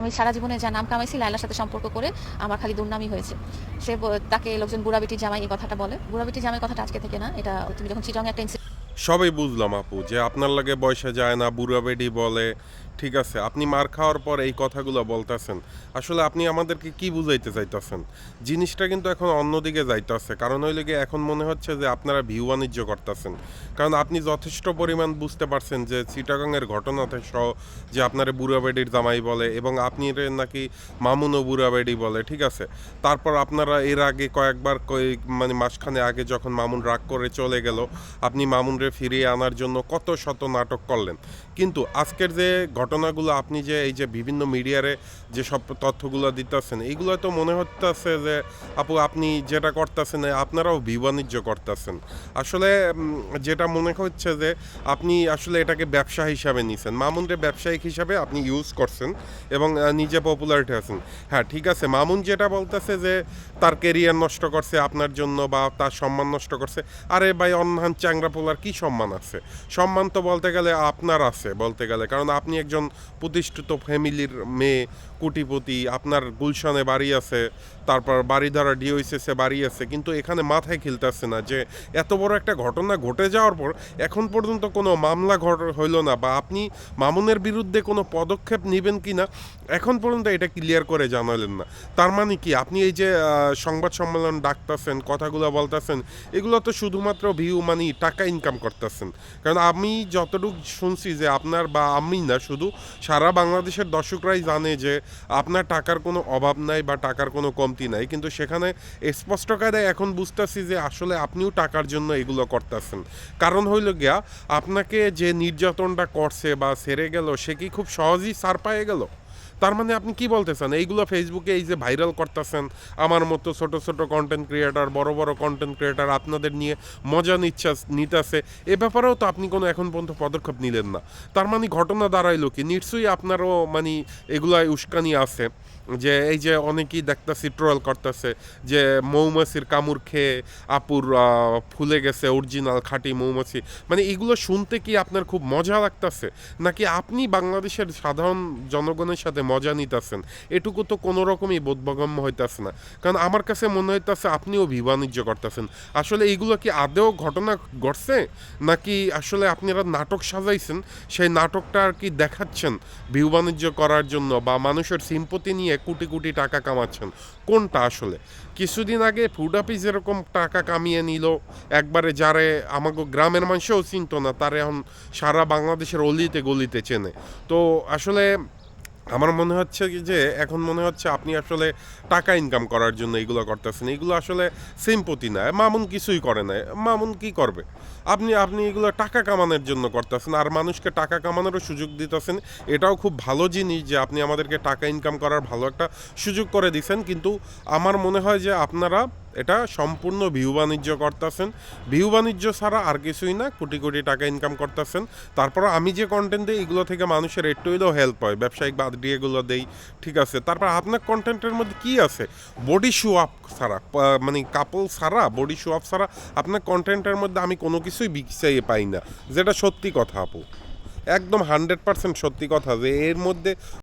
আমি সারা জীবনে যা নাম কামাইছি লাইলার সাথে সম্পর্ক করে আমার খালি দুর্নামই হয়েছে। সে তাকে লোকজন বুড়াবিটি জামাই এই কথাটা বলে। বুড়াবিটি জামাই কথাটা আজকে থেকে না, এটা তুমি যখন চিটং একটা সবই বুঝলাম আপু, যে আপনার লাগে বয়সে যায় না, বুড়া বেডি বলে। ঠিক আছে, আপনি মার খাওয়ার পর এই কথাগুলো বলতেছেন। আসলে আপনি আমাদেরকে কি বুঝাইতে চাইতেছেন? জিনিসটা কিন্তু এখন অন্যদিকে যাইতেছে। কারণ হইলে গিয়ে এখন মনে হচ্ছে যে আপনারা ভিউ বাণিজ্য করতেছেন। কারণ আপনি যথেষ্ট পরিমাণ বুঝতে পারছেন যে চিটাগাংয়ের ঘটনাতে সহ যে আপনারা বুড়া বেডির জামাই বলে এবং আপনি নাকি মামুনও বুড়া বেডি বলে, ঠিক আছে? তারপর আপনারা এর আগে কয়েকবার কয়েক মানে মাসখানে আগে যখন মামুন রাগ করে চলে গেল, আপনি মামুনরে ফিরিয়ে আনার জন্য কত শত নাটক করলেন। কিন্তু আজকের যে ঘটনাগুলো আপনি যে এই যে বিভিন্ন মিডিয়ারে যে সব তথ্যগুলো দিতেছেন এইগুলো তো মনে হচ্ছে যে, আপু আপনি যেটা করতেছেন, আপনারাও বিবাণিজ্য করতেছেন। আসলে যেটা মনে হচ্ছে যে, আপনি আসলে এটাকে ব্যবসা হিসাবে নিছেন। মামুনরে ব্যবসায়িক হিসাবে আপনি ইউজ করছেন এবং নিজে পপুলারিটি আছেন। হ্যাঁ ঠিক আছে, মামুন যেটা বলতেছে যে, তার কেরিয়ার নষ্ট করছে আপনার জন্য বা তার সম্মান নষ্ট করছে। আরে ভাই, অন্যান্য চ্যাংরা পোলার কি সম্মান আছে। সম্মান তো বলতে গেলে আপনার আছে, বলতে গেলে। কারণ আপনি একজন প্রতিষ্ঠিত ফ্যামিলির মেয়ে কোটিপতি, আপনার গুলশানে বাড়ি আছে, তারপর বাড়ি দ্বারা ডিওইসেসে বাড়ি আছে, কিন্তু এখানে মাথায় খেলতেছে না যে এত বড় একটা ঘটনা ঘটে যাওয়ার পর এখন পর্যন্ত কোনো মামলা ঘট হইল না বা আপনি মামুনের বিরুদ্ধে কোনো পদক্ষেপ নেবেন কি না, এখন পর্যন্ত এটা ক্লিয়ার করে জানালেন না। তার মানে কি? আপনি এই যে সংবাদ সম্মেলন ডাকতেছেন, কথাগুলো বলতেছেন, এগুলো তো শুধুমাত্র ভিউ মানে টাকা ইনকাম করতেছেন। কারণ আমি যতটুকু শুনছি যে আপনার বা আমি না, শুধু সারা বাংলাদেশের দর্শকরাই জানে যে আপনার টাকার কোনো অভাব নাই বা টাকার কোনো কমতি নাই, কিন্তু সেখানে স্পষ্ট কায়দায় এখন বুঝতেছি যে আসলে আপনিও টাকার জন্য এগুলো করতেছেন। কারণ হইল গিয়া, আপনাকে যে নির্যাতনটা করছে বা সেরে গেল, সে কি খুব সহজেই সার পায়ে গেল? তার মানে আপনি কি বলতেছেন? এইগুলো ফেসবুকে এই যে ভাইরাল করতেছেন, আমার মতো ছোট ছোট কন্টেন্ট ক্রিয়েটার বড় বড় কন্টেন্ট ক্রিয়েটার আপনাদের নিয়ে মজা নিচ্ছা, নিতেছে, এ ব্যাপারেও তো আপনি কোনো এখন পর্যন্ত পদক্ষেপ নিলেন না। তার মানে ঘটনা দাঁড়াইলো কি? নিশ্চয়ই আপনারও মানে এগুলাই উস্কানি আছে যে এই যে অনেকেই দেখতেছি ট্রোল করতেছে যে মৌমাছির কামড় খেয়ে আপুর ফুলে গেছে অরিজিনাল খাঁটি মৌমাছি। মানে এগুলো শুনতে কি আপনার খুব মজা লাগতেছে? নাকি আপনি বাংলাদেশের সাধারণ জনগণের সাথে মজা নিতেছেন। এটুকু তো কোনো রকমই বোধগম্য হইতেছে না। কারণ আমার কাছে মনে হইতেছে আপনিও বিবাণিজ্য করতেছেন। আসলে এইগুলো কি আদেও ঘটনা ঘটছে? নাকি আসলে আপনারা নাটক সাজাইছেন, সেই নাটকটা আর কি দেখাচ্ছেন ভিউ বাণিজ্য করার জন্য বা মানুষের সিম্পতি নিয়ে কোটি কোটি টাকা কামাচ্ছেন? কোনটা আসলে? কিছুদিন আগে ফুড অফিস যেরকম টাকা কামিয়ে নিল, একবারে যারে আমাকে গ্রামের মানুষও চিনতো না, তার এখন সারা বাংলাদেশের অলিতে গলিতে চেনে। তো আসলে আমার মনে হচ্ছে যে, এখন মনে হচ্ছে আপনি আসলে টাকা ইনকাম করার জন্য এগুলো করতেছেন। এগুলো আসলে সিম্পতি না। মামুন কিছুই করে না মামুন কি করবে? আপনি আপনি এগুলো টাকা কামানোর জন্য করতেছেন আর মানুষকে টাকা কামানোরও সুযোগ দিতেছেন। এটাও খুব ভালো জিনিস যে, আপনি আমাদেরকে টাকা ইনকাম করার ভালো একটা সুযোগ করে দিছেন। কিন্তু আমার মনে হয় যে, আপনারা এটা সম্পূর্ণ ভিউ বাণিজ্য করতেছেন। ভিউ বাণিজ্য ছাড়া আর কিছুই না, কোটি কোটি টাকা ইনকাম করতেছেন। তারপর আমি যে কন্টেন্ট দিই, এগুলো থেকে মানুষের একটু হইলেও হেল্প হয়। ব্যবসায়িক বাদ দিয়ে এগুলো দেই, ঠিক আছে। তারপর আপনার কন্টেন্টের মধ্যে কি আছে? বডি শো আপ ছাড়া মানে কাপল ছাড়া বডি শো আপ ছাড়া আপনার কন্টেন্টের মধ্যে আমি কোনো কিছুই বিকসাইয়ে পাই না। যেটা সত্যি কথা আপু। একদম হান্ড্রেড পার্সেন্ট সত্যি কথা যে এর মধ্যে